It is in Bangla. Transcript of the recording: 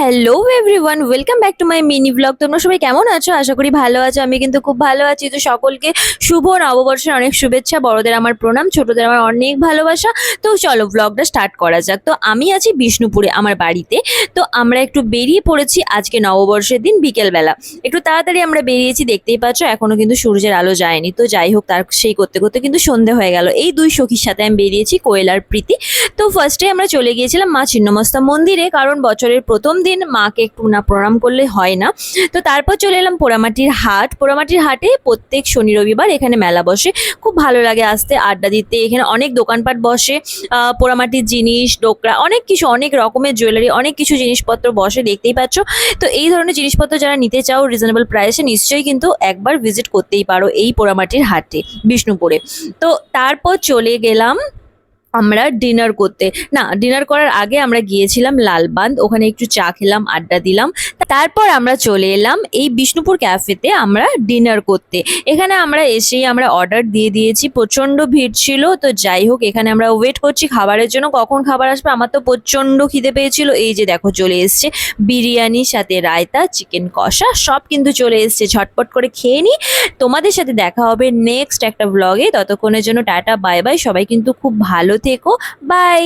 Hello everyone welcome back to my mini blog তোমরা সবাই কেমন আছো? আশা করি ভালো আছো। আমি কিন্তু খুব ভালো আছি। তো সকলকে শুভ নববর্ষের অনেক শুভেচ্ছা। বড়দের আমার প্রণাম, ছোটদের আমার অনেক ভালোবাসা। তো চলো ব্লগটা স্টার্ট করা যাক। তো আমি আছি বিষ্ণুপুরে, আমার বাড়িতে। তো আমরা একটু বেরিয়ে পড়েছি আজকে নববর্ষের দিন বিকেলবেলা। একটু তাড়াতাড়ি আমরা বেরিয়েছি, দেখতেই পাচ্ছ এখনও কিন্তু সূর্যের আলো যায়নি। তো যাই হোক, তার সেই করতে করতে কিন্তু সন্ধে হয়ে গেল। এই দুই সখীর সাথে আমি বেরিয়েছি, কোয়েলার প্রীতি। তো ফার্স্টে আমরা চলে গিয়েছিলাম মা ছিন্নমস্তা মন্দিরে, কারণ বছরের প্রথম দিন মাকে একটু না প্রণাম করলে হয় না। তো তারপর চলে এলাম পোড়ামাটির হাট। পোড়ামাটির হাটে প্রত্যেক শনি রবিবার এখানে মেলা বসে। খুব ভালো লাগে আসতে, আড্ডা দিতে। এখানে অনেক দোকানপাট বসে পোড়ামাটির জিনিস, ডোকরা, অনেক কিছু, অনেক রকমের জুয়েলারি অনেক কিছু জিনিসপত্র বসে দেখতেই পাচ্ছ। তো এই ধরনের জিনিসপত্র যারা নিতে চাও রিজনেবল প্রাইসে নিশ্চয়ই কিন্তু একবার ভিজিট করতেই পারো এই পোড়ামাটির হাটে বিষ্ণুপুরে। তো তারপর চলে গেলাম আমরা ডিনার করতে। না ডিনার করার আগে আমরা গিয়েছিলাম লালবান্ধ ওখানে একটু চা খেলাম, আড্ডা দিলাম। তারপর আমরা চলে এলাম এই বিষ্ণুপুর ক্যাফেতে আমরা ডিনার করতে। এখানে আমরা এসেই আমরা অর্ডার দিয়ে দিয়েছি, প্রচণ্ড ভিড় ছিল, তো যাই হোক, এখানে আমরা ওয়েট করছি খাবারের জন্য, কখন খাবার আসবে আমার তো প্রচণ্ড খিদে পেয়েছিল। এই যে দেখো, চলে এসছে বিরিয়ানির সাথে রায়তা চিকেন কষা, সব কিন্তু চলে এসছে। ঝটপট করে খেয়ে নিই তোমাদের সাথে দেখা হবে নেক্সট একটা ব্লগে ততক্ষণের জন্য টাটা বাই বাই সবাই কিন্তু খুব ভালো থেকো বাই।